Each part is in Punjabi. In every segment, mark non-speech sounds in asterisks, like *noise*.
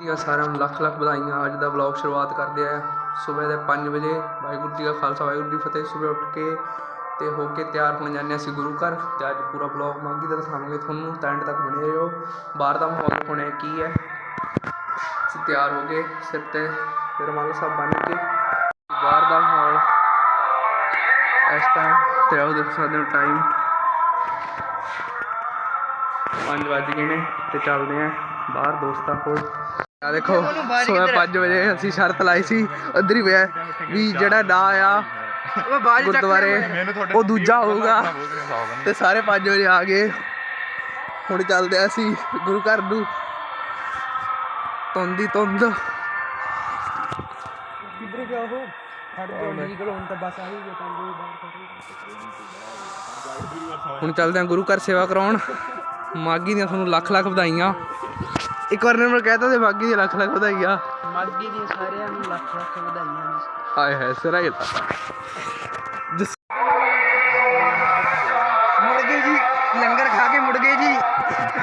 ਦੀਆਂ ਸਾਰਿਆਂ ਨੂੰ ਲੱਖ ਲੱਖ ਵਧਾਈਆਂ। ਅੱਜ ਦਾ ਵਲੌਗ ਸ਼ੁਰੂਆਤ ਕਰਦੇ ਆ ਸਵੇਰ ਦੇ 5 ਵਜੇ। ਵਾਹਿਗੁਰੂ ਜੀ ਕਾ ਖਾਲਸਾ, ਵਾਹਿਗੁਰੂ ਜੀ ਫਤਿਹ। ਸਵੇਰ ਉੱਠ ਕੇ ਤੇ ਹੋ ਕੇ ਤਿਆਰ ਹੋਣ ਜਾਂਦੇ ਹਾਂ ਅਸੀਂ ਗੁਰੂ ਘਰ। ਤੇ ਅੱਜ ਪੂਰਾ ਵਲੌਗ ਮਾਗੀ ਦਾ ਦਿਖਾਵਾਂਗੇ ਤੁਹਾਨੂੰ। ਤਾਂ ਐਂਡ ਤੱਕ ਬਣੇ ਰਹੋ। ਬਾਹਰ ਦਾ ਮਾਹੌਲ ਹੁਣੇ ਕੀ ਹੈ? ਅਸੀਂ ਤਿਆਰ ਹੋ ਗਏ, ਸਿਰ ਤੇ ਰੁਮਾਲ ਸਾਹਿਬ ਬਣ ਕੇ। ਬਾਹਰ ਦਾ ਮਾਹੌਲ ਇਸ ਟਾਈਮ ਤੇ ਆਓ ਦੇਖ ਸਕਦੇ ਹੋ ਟਾਈਮ 5 ਵੱਜ ਗਏ ਨੇ ਤੇ ਚੱਲਦੇ ਆ ਬਾਹਰ ਦੋਸਤਾਂ ਕੋਲ। ਆ ਦੇਖੋ ਸਵੇਰ 5 ਵਜੇ ਅਸੀਂ ਸ਼ਰਤ ਲਾਈ ਸੀ ਉਧਰ ਹੀ ਪਿਆ ਵੀ ਜਿਹੜਾ ਨਾ ਆ ਗੁਰਦੁਆਰੇ ਉਹ ਦੂਜਾ ਹੋਊਗਾ। ਤੇ ਸਾਰੇ 5 ਵਜੇ ਆ ਗਏ। ਹੁਣ ਚੱਲਦੇ ਆ ਅਸੀਂ ਗੁਰੂ ਘਰ ਨੂੰ। ਤੁੰਦੀ ਤੁੰਦ ਕਿੱਧਰ ਗਿਆ ਉਹ? ਖੜ ਜਾ ਨਿਕਲ ਹੁਣ ਤਾਂ ਬਸ ਬਾਹਰ ਹੁਣ ਚੱਲਦੇ ਆ ਗੁਰੂ ਘਰ ਸੇਵਾ ਕਰਾਉਣ। ਮਾਗੀ ਦੀਆਂ ਤੁਹਾਨੂੰ ਲੱਖ ਲੱਖ ਵਧਾਈਆਂ। ਇੱਕ ਵਾਰ ਨੇ ਮੈਂ ਕਹਿਤਾ ਤੇ ਮਾਗੀ ਦੀ ਲੱਖ ਲੱਖ ਵਧਾਈਆਂ। ਮਾਗੀ ਦੀਆਂ ਸਾਰਿਆਂ ਨੂੰ ਲੱਖ ਲੱਖ ਵਧਾਈਆਂ ਹਾਏ ਹਾਏ ਸਿਰਾ ਹੀ ਤਾ। ਜਿਸ ਮੁੜ ਗਏ ਜੀ ਲੰਗਰ ਖਾ ਕੇ ਮੁੜ ਗਏ ਜੀ।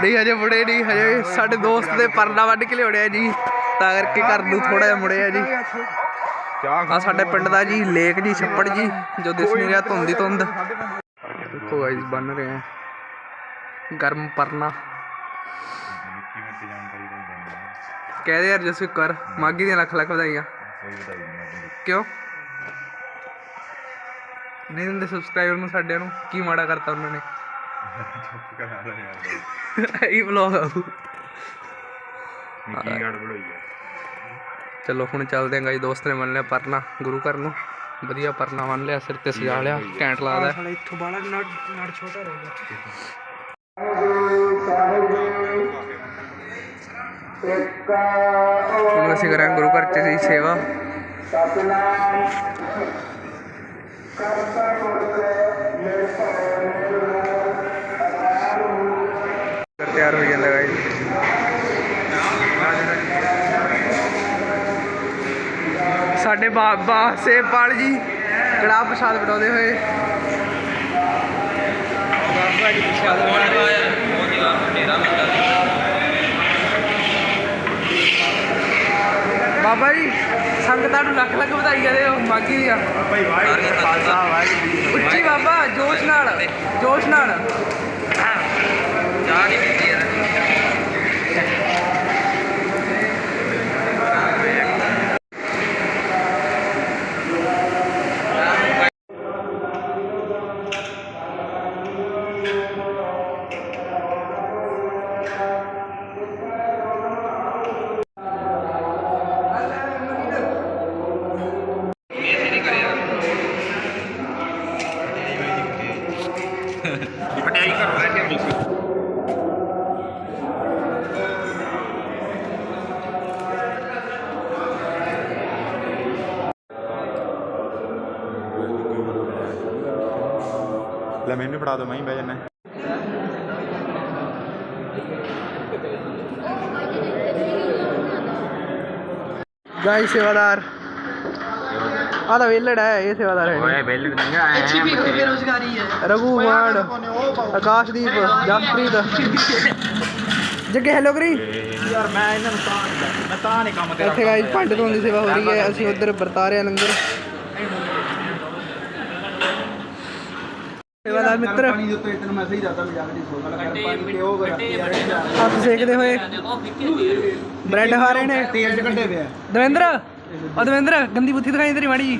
ਨਹੀਂ ਹਜੇ ਮੁੜੇ ਨਹੀਂ ਹਜੇ ਸਾਡੇ ਦੋਸਤ ਦੇ ਪਰਨਾ ਵੱਢ ਕੇ ਲਿਆਉੜਿਆ ਜੀ। ਤਾਂ ਕਰਕੇ ਘਰ ਨੂੰ ਥੋੜਾ ਜਿਹਾ ਮੁੜਿਆ ਜੀ। ਆ ਸਾਡੇ ਪਿੰਡ ਦਾ ਜੀ ਲੇਕ ਜੀ ਛੱਪੜ ਜੀ ਜੋ ਦਿਸ ਨਹੀਂ ਰਿਹਾ ਧੁੰਦੀ ਧੁੰਦ। ਦੇਖੋ ਗਾਇਸ ਬਣ ਰਹੇ ਆ ਗਰਮ ਪਰਨਾ। ਕਹਿ ਦੇ ਯਾਰ ਜਸਵੀ ਕਰ ਮਾਗੀ ਦੀਆਂ ਲੱਖ ਲੱਖ ਵਧਾਈਆਂ। ਕਿਉਂ? ਨਹੀਂ ਦਿੰਦੇ ਸਬਸਕ੍ਰਾਈਬਰ ਨੂੰ ਸਾਡਿਆਂ ਨੂੰ ਕੀ ਮਾੜਾ ਕਰਤਾ ਉਹਨਾਂ ਨੇ? ਇਹ ਵਲੌਗ ਆਊ ਨਿੱਕੀ ਗੜਬੜ ਹੋਈ ਹੈ ਚਲੋ ਹੁਣ ਚੱਲਦੇ ਆਂ ਗਾਈ ਦੋਸਤ ਨੇ ਮੰਨ ਲਿਆ ਪਰਨਾ ਗੁਰੂ ਘਰ ਨੂੰ। ਵਧੀਆ ਪਰਨਾ ਮੰਨ ਲਿਆ ਸਿਰ ਤੇ ਸਜਾ ਲਿਆ ਘੈਂਟ ਲੱਗਦਾ। ਸਾਲਾ ਇੱਥੋਂ ਬਾਲਾ ਨੜ ਨੜ ਛੋਟਾ ਰਹਿ ਗਿਆ ਹੁਣ ਅਸੀਂ ਕਰਾਂਗੇ ਗੁਰੂ ਘਰ ਚ ਦੀ ਸੇਵਾ। ਘਰ ਤਿਆਰ ਹੋ ਜਾਂਦਾ ਗਾਈ ਸਾਡੇ ਬਾਬਾ ਸੇਪਾਲ ਜੀ ਕੜਾ ਪ੍ਰਸ਼ਾਦ ਬਣਾਉਂਦੇ ਹੋਏ। ਬਾਬਾ ਜੀ ਪ੍ਰਸ਼ਾਦ ਬਣਾ ਬਾਬਾ ਜੀ ਸੰਗਤਾਂ ਨੂੰ ਲੱਖ ਲੱਖ ਵਧਾਈਆਂ ਦੇ ਮਾਗੀ ਦੀਆਂ। ਭਾਈ ਵਾਹਿਗੁਰੂ ਜੀ ਖਾਲਸਾ ਵਾਹਿਗੁਰੂ ਜੀ ਕੀ ਉੱਚੀ ਬਾਬਾ ਜੋਸ਼ ਨਾਲ ਜੋਸ਼ ਨਾਲ। ਲੈ ਮੈਨੂੰ ਵੀ ਫੜਾ ਦਿਓ ਮੈਂ ਹੀ ਬਹਿ ਜਾਣਾ ਸੇਵਾਦਾਰ। ਆ ਤਾਂ ਵੇਲੜ ਹੈ ਇਹ ਸੇਵਾਦਾਰ ਹੈ। ਓਏ ਬੈਲ ਨਹੀਂ ਆਇਆ ਅੱਛੀ ਵੀ ਬੇਰੋਜ਼ਗਾਰੀ ਹੈ। ਰਘੂ ਮਾਨ ਆਕਾਸ਼ਦੀਪ ਜਸਪ੍ਰੀਤ। ਜੱਗੇ ਹੈਲੋ ਕਰੀ। ਯਾਰ ਮੈਂ ਇਹਨਾਂ ਨੂੰ ਤਾਂ ਮੈਂ ਤਾਂ ਨਹੀਂ ਕੰਮ ਇੱਥੇ ਗਾਈ ਭਾਂਡੇ ਧੋਣ ਦੀ ਸੇਵਾ ਹੋ ਰਹੀ ਹੈ ਅਸੀਂ ਉਧਰ ਵਰਤਾ ਰਹੇ ਹਾਂ ਲੰਗਰ। ਸੇਵਾਦਾਰ ਮਿੱਤਰ। ਪਾਣੀ ਦੇ ਉੱਤੇ ਤੈਨੂੰ ਮੈਂ ਸਹੀ ਦੱਸਦਾ ਮਜ਼ਾਕ ਨਹੀਂ ਸੋਚਦਾ ਲੱਗਾ ਪਾਣੀ ਤੇ ਉਹ ਹੱਥ ਸੇਕਦੇ ਹੋਏ। ਬ੍ਰੈਡ ਖਾ ਰਹੇ ਨੇ। ਤੇਲ ਚ ਕੱਢੇ ਪਿਆ। ਦਵਿੰਦਰ ਉਹ ਦਵਿੰਦਰ ਗੰਦੀ ਬੁੱਥੀ ਦਿਖਾਈ ਤੇਰੀ ਮਾੜੀ ਜੀ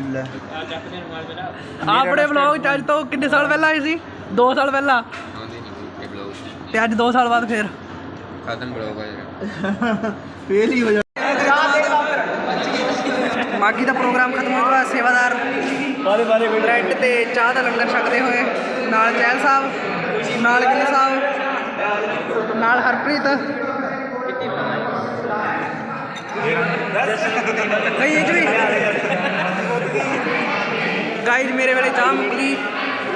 ਆਪਣੇ ਵਲੌਗ ਚ ਅੱਜ ਤੋਂ ਕਿੰਨੇ ਸਾਲ ਪਹਿਲਾਂ ਆਏ ਸੀ? 2 ਸਾਲ ਪਹਿਲਾਂ। ਤੇ ਅੱਜ 2 ਸਾਲ ਬਾਅਦ ਫੇਰ। ਖਤਮ ਬਲੌਗ ਫੇਲ ਹੀ ਹੋ ਜਾ ਮਾਗੀ ਦਾ ਪ੍ਰੋਗਰਾਮ ਖਤਮ ਹੋ ਗਿਆ ਸੇਵਾਦਾਰ। ਬਾਰੇ ਬਾਰੇ ਬ੍ਰੈਡ ਤੇ ਚਾਹ ਦਾ ਲੰਗਰ ਛਕਦੇ ਹੋਏ। ਨਾਲ ਜੈਲ ਸਾਹਿਬ, ਨਾਲ ਗਿੱਲ ਸਾਹਿਬ, ਨਾਲ ਹਰਪ੍ਰੀਤ। ਨਹੀਂ ਇਹ 'ਚ ਗਾਈਜ਼ ਮੇਰੇ ਵੇਲੇ ਚਾਹ ਮੁੱਕ ਗਈ।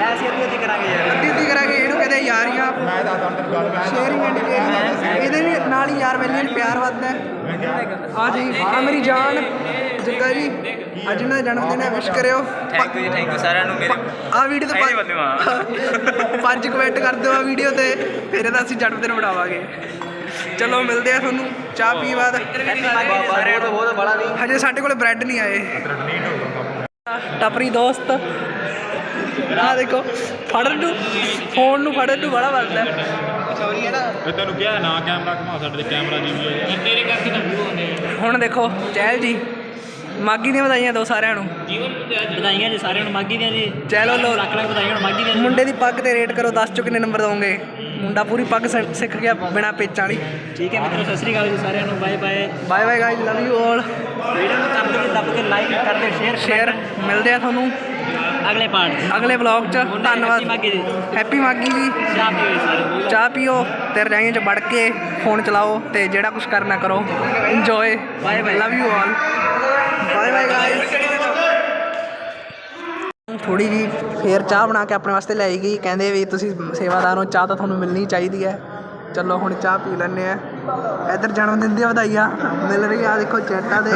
ਐਸੀ ਅੱਧੀ ਅੱਧੀ ਕਰਾਂਗੇ ਯਾਰ ਅੱਧੀ ਅੱਧੀ ਕਰਾਂਗੇ ਇਹਨੂੰ ਕਹਿੰਦੇ ਯਾਰੀਆਂ ਮੈਂ ਤਾਂ ਅੰਦਰ ਗੱਲ ਮੈਂ ਸ਼ੇਅਰਿੰਗ ਐਂਡ ਕੇਅਰਿੰਗ ਇਹਦੇ ਨਾਲ ਹੀ ਯਾਰ ਵੈਲੀਆਂ ਪਿਆਰ ਵੱਧਦਾ ਹੈ। ਆ ਜੀ, ਆ ਮੇਰੀ ਜਾਨ। ਜੱਗਾ ਜੀ ਅੱਜ ਦਾ ਜਨਮ ਦਿਨ ਹੈ ਵਿਸ਼ ਕਰਿਓ। ਥੈਂਕ ਯੂ ਥੈਂਕ ਯੂ ਸਾਰਿਆਂ ਨੂੰ ਮੇਰੇ। ਆ ਵੀਡੀਓ ਤੇ ਇਹਦੇ ਬੰਦੇ *laughs* ਪੰਜ ਪੰਜ ਕਮੈਂਟ ਕਰ ਦਿਓ ਆ ਵੀਡੀਓ ਤੇ ਫਿਰ ਇਹਦਾ ਅਸੀਂ ਜਨਮ ਦਿਨ ਬਣਾਵਾਂਗੇ ਚਲੋ ਮਿਲਦੇ ਆ ਤੁਹਾਨੂੰ ਚਾਹ ਪੀ ਬਾਅਦ। ਸਾਰਿਆਂ ਨੂੰ ਬਹੁਤ ਬੜਾ ਨਹੀਂ ਹਜੇ ਸਾਡੇ ਕੋਲ ਬ੍ਰੈਡ ਨਹੀਂ ਆਏ। ਟਪਰੀ ਦੋਸਤ ਆ ਦੇਖੋ ਫੜਨ ਨੂੰ ਫੋਨ ਨੂੰ ਫੜਨ ਨੂੰ ਬੜਾ ਵੱਜਦਾ ਮੈਂ ਤੈਨੂੰ ਕਿਹਾ ਨਾ ਕੈਮਰਾ ਘੁਮਾ ਸਾਡੇ ਤੇ ਕੈਮਰਾ ਨਹੀਂ ਵੀ ਤੇਰੇ ਕਰਕੇ ਤਾਂ ਵੀਡੀਓ ਆਉਂਦੇ ਹੁਣ ਦੇਖੋ ਚਹਿਲ ਜੀ। ਮਾਗੀ ਦੀਆਂ ਵਧਾਈਆਂ ਦਿਓ ਸਾਰਿਆਂ ਨੂੰ। ਵਧਾਈਆਂ ਜੀ ਸਾਰਿਆਂ ਨੂੰ ਮਾਗੀ ਦੀਆਂ ਜੀ। ਚਲੋ ਲੋ। ਲੱਖ ਲੱਖ ਵਧਾਈਆਂ ਹੁਣ ਮਾਗੀ ਦੀਆਂ ਮੁੰਡੇ ਦੀ ਪੱਗ ਤੇ ਰੇਟ ਕਰੋ ਦੱਸ ਚੋ ਕਿੰਨੇ ਨੰਬਰ ਦੋਗੇ ਮੁੰਡਾ ਪੂਰੀ ਪੱਗ ਸਿੱਖ ਗਿਆ ਬਿਨਾ ਪੇਚਾਂ ਵਾਲੀ। ਠੀਕ ਹੈ ਮਿੱਤਰੋ ਸਤਿ ਸ੍ਰੀ ਅਕਾਲ ਜੀ ਸਾਰਿਆਂ ਨੂੰ। Bye bye. Bye bye guys love you all video ਨੂੰ ਦੱਬ ਕੇ ਦੱਬ ਕੇ ਲਾਈਕ ਕਰ ਦਿਓ ਸ਼ੇਅਰ ਸ਼ੇਅਰ ਮਿਲਦੇ ਆ ਤੁਹਾਨੂੰ ਅਗਲੇ ਪਾਰਟ ਅਗਲੇ ਵਲੌਗ 'ਚ। ਧੰਨਵਾਦ। ਹੈਪੀ ਮਾਗੀ ਜੀ। ਚਾਹ ਪੀਓ ਤੇ ਰਜਾਈਆਂ 'ਚ ਵੜ ਕੇ ਫੋਨ ਚਲਾਓ ਤੇ ਜਿਹੜਾ ਕੁਝ ਕਰਨਾ ਕਰੋ। Enjoy bye bye love you all bye bye guys ਥੋੜੀ ਜੀ ਫੇਰ ਚਾਹ ਬਣਾ ਕੇ ਆਪਣੇ ਵਾਸਤੇ ਲਿਆਈ ਗਈ। ਕਹਿੰਦੇ ਵੀ ਤੁਸੀਂ ਸੇਵਾਦਾਰ ਹੋ ਚਾਹ ਤਾਂ ਤੁਹਾਨੂੰ ਮਿਲਣੀ ਚਾਹੀਦੀ ਹੈ। ਚਲੋ ਹੁਣ ਚਾਹ ਪੀ ਲੈਣੇ ਆ ਇਧਰ ਜਨਮ ਦਿਨ ਦੀਆਂ ਵਧਾਈਆਂ ਮਿਲ ਰਹੀ ਆ ਦੇਖੋ ਚੈਟਾਂ ਦੇ।